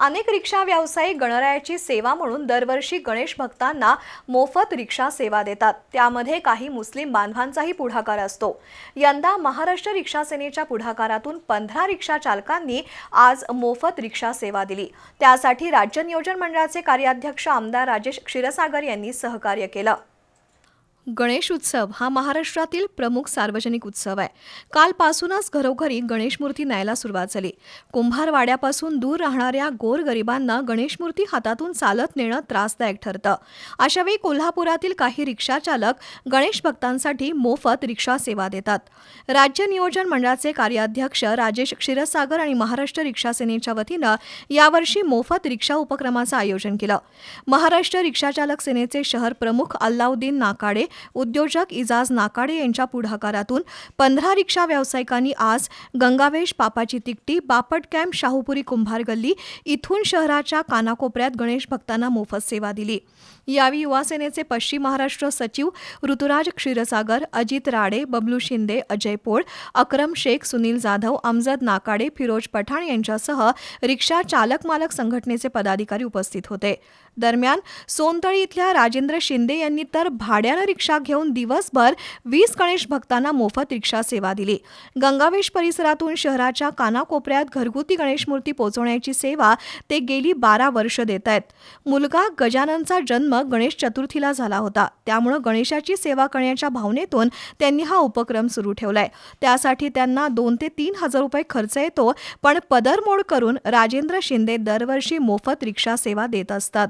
अनेक रिक्षा व्यावसायिक गणरायाची सेवा म्हणून दरवर्षी गणेश भक्तांना मोफत रिक्षा सेवा देतात. त्यामध्ये काही मुस्लिम बांधवांचाही पुढाकार असतो. यंदा महाराष्ट्र रिक्षा सेनेच्या पुढाकारातून पंधरा रिक्षा चालकांनी आज मोफत रिक्षा सेवा दिली. त्यासाठी राज्य नियोजन मंडळाचे कार्याध्यक्ष आमदार राजेश क्षीरसागर यांनी सहकार्य केलं. गणेश उत्सव हा महाराष्ट्रातील प्रमुख सार्वजनिक उत्सव आहे. कालपासूनच घरोघरी गणेश मूर्ती न्यायला सुरुवात झाली. कुंभारवाड्यापासून दूर राहणाऱ्या गोरगरिबांना गणेश मूर्ती हातातून चालत नेणं त्रासदायक ठरतं. अशावेळी कोल्हापुरातील काही रिक्षाचालक गणेश भक्तांसाठी मोफत रिक्षा सेवा देतात. राज्य नियोजन मंडळाचे कार्याध्यक्ष राजेश क्षीरसागर आणि महाराष्ट्र रिक्षा सेनेच्या वतीनं यावर्षी मोफत रिक्षा उपक्रमाचं आयोजन केलं. महाराष्ट्र रिक्षाचालक सेनेचे शहर प्रमुख अल्लाउद्दीन नाकाडे उद्योजक इजाज नाकाडे यांच्या पुढाकारातून पंधरा रिक्षा व्यावसायिकांनी आज गंगावेश पापाची तिकटी बापट कॅम्प शाहूपुरी कुंभार गल्ली इथून शहराच्या कानाकोपऱ्यात गणेश भक्तांना मोफत सेवा दिली. यावेळी युवासेनेचे पश्चिम महाराष्ट्र सचिव ऋतुराज क्षीरसागर अजित राडे बबलू शिंदे अजय पोळ अक्रम शेख सुनील जाधव अमजद नाकाडे फिरोज पठाण यांच्यासह रिक्षा चालक मालक संघटनेचे पदाधिकारी उपस्थित होते. दरम्यान सोनतळी इथल्या राजेंद्र शिंदे यांनी तर भाड्यानं रिक्षा घेऊन दिवसभर वीस गणेश भक्तांना मोफत रिक्षा सेवा दिली. गंगावेश परिसरातून शहराच्या कानाकोपऱ्यात घरगुती गणेश मूर्ती पोहोचवण्याची सेवा ते गेली बारा वर्ष देत आहेत. मुलगा गजाननचा जन्म गणेश चतुर्थीला झाला होता. त्यामुळं गणेशाची सेवा करण्याच्या भावनेतून त्यांनी हा उपक्रम सुरू ठेवलाय. त्यासाठी त्यांना दोन ते तीन हजार रुपये खर्च येतो पण पदरमोड करून राजेंद्र शिंदे दरवर्षी मोफत रिक्षा सेवा देत असतात.